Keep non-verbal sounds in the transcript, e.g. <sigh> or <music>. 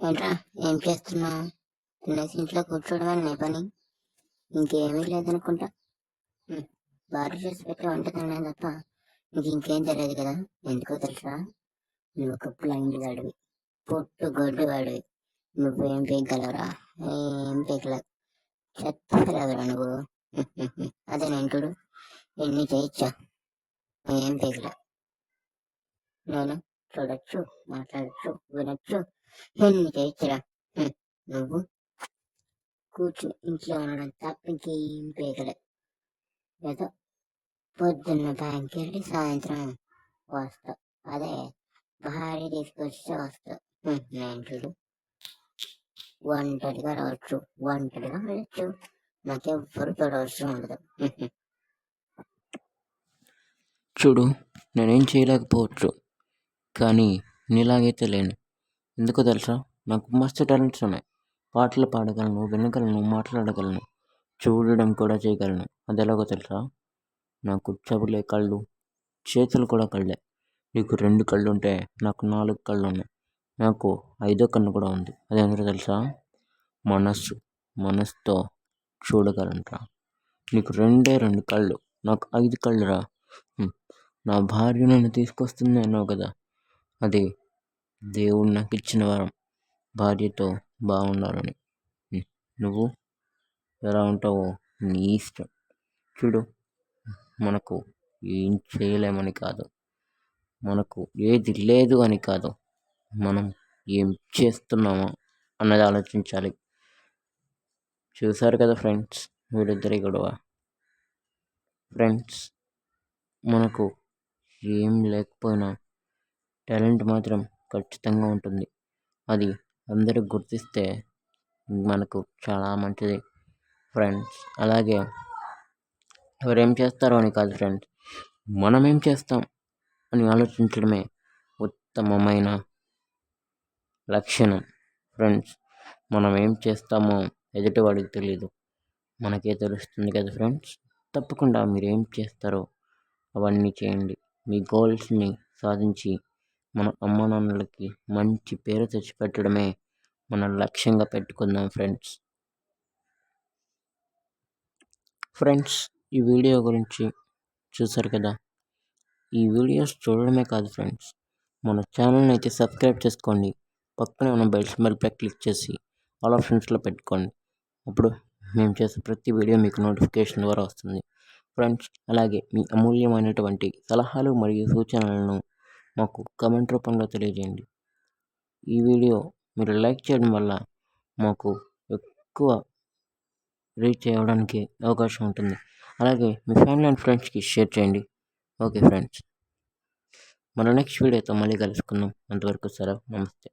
ఏంట్రా? ఏం చేస్తున్నావు? తినేసి ఇంట్లో కూర్చోవడమే నీ పని. ఇంకేమీ లేదనుకుంటా. హ్మ్. భార్య చేసి పెట్టే వంట తినడం తప్ప నీకు ఇంకేం తెలియదు కదా? ఎందుకో తెలుసా? నువ్వు ఒక బ్లైండ్ వాడివి. పొట్టు గొడ్డు వాడివి. నువ్వేం పీకగలవరా ఏం పీకలేదు చెత్త నువ్వు. <laughs> అదే నేను చూడు. ఎన్ని చేయొచ్చా? ఏం పీకలే. నేను చూడొచ్చు మాట్లాడచ్చు వినొచ్చు. ఎన్ని చేయొచ్చురా నువ్వు కూర్చో ఇంట్లో ఉండడం తప్ప ఇంకేం పీకలే ఏదో పొద్దున్న బ్యాంక్కి వెళ్ళి సాయంత్రం వస్తావు అదే భార్య తీసుకొచ్చి వస్తావు హ్మ్. నేను చూడు ఒంటరిగా రావచ్చు ఒంటరిగా వెళ్ళచ్చు నాకెవ్వరు తోడవసరం ఉండదు చూడు నేనేం చేయలేకపోవచ్చు కానీ నీలాగైతే లేను ఎందుకో తెలుసా? నాకు మస్తు టాలెంట్స్ ఉన్నాయి. పాటలు పాడగలను వినగలను మాట్లాడగలను చూడడం కూడా చేయగలను. అది ఎలాగో తెలుసా? నాకు చెవులే కళ్ళు చేతులు కూడా కళ్ళే. నీకు రెండు కళ్ళు ఉంటే నాకు నాలుగు కళ్ళు ఉన్నాయి. నాకు ఐదో కన్ను కూడా ఉంది. అదేంటో తెలుసా? మనస్సు మనసుతో చూడగలంట్రా నీకు రెండే రెండు కళ్ళు. నాకు ఐదు కళ్ళురా. నా భార్య నన్ను తీసుకొస్తుంది అన్నావు కదా. అది దేవుడు నాకు ఇచ్చిన వరం భార్యతో బాగుండాలని. నువ్వు ఎలా ఉంటావో నీ ఇష్టం. చూడు మనకు ఏం చేయలేమని కాదు. మనకు ఏది లేదు అని కాదు. మనం ఏం చేస్తున్నామో అన్నది ఆలోచించాలి. చూసారు కదా ఫ్రెండ్స్ వీళ్ళిద్దరి గొడవ. ఫ్రెండ్స్ మనకు ఏం లేకపోయినా టాలెంట్ మాత్రం ఖచ్చితంగా ఉంటుంది. అది అందరూ గుర్తిస్తే మనకు చాలా మంచిది. ఫ్రెండ్స్ అలాగే ఎవరేం చేస్తారో అని కాదు ఫ్రెండ్స్ మనం ఏం చేస్తాం అని ఆలోచించడమే ఉత్తమమైన లక్షణం. ఫ్రెండ్స్ మనం ఏం చేస్తామో ఎదుటి వాడికి తెలియదు మనకే తెలుస్తుంది కదా ఫ్రెండ్స్ తప్పకుండా మీరు ఏం చేస్తారో అవన్నీ చేయండి. మీ గోల్స్ని సాధించి మన అమ్మానాన్నలకి మంచి పేరు తెచ్చిపెట్టడమే మన లక్ష్యంగా పెట్టుకుందాం ఫ్రెండ్స్. ఫ్రెండ్స్ ఈ వీడియో గురించి చూసారు కదా? ఈ వీడియోస్ చూడడమే కాదు ఫ్రెండ్స్. మన ఛానల్ని అయితే సబ్స్క్రైబ్ చేసుకోండి. పక్కనే ఉన్న బెల్ సింబల్పై క్లిక్ చేసి ఆల్ ఆప్షన్స్లో పెట్టుకోండి. అప్పుడు మేము చేసే ప్రతి వీడియో మీకు నోటిఫికేషన్ ద్వారా వస్తుంది. ఫ్రెండ్స్ అలాగే మీ అమూల్యమైనటువంటి సలహాలు మరియు సూచనలను మాకు కమెంట్ రూపంలో తెలియజేయండి. ఈ వీడియో మీరు లైక్ చేయడం వల్ల మాకు ఎక్కువ రీచ్ చేయడానికి అవకాశం ఉంటుంది. అలాగే మీ ఫ్యామిలీ అండ్ ఫ్రెండ్స్కి షేర్ చేయండి. ఓకే ఫ్రెండ్స్ మన నెక్స్ట్ వీడియోతో మళ్ళీ కలుసుకుందాం. అంతవరకు సరే నమస్తే.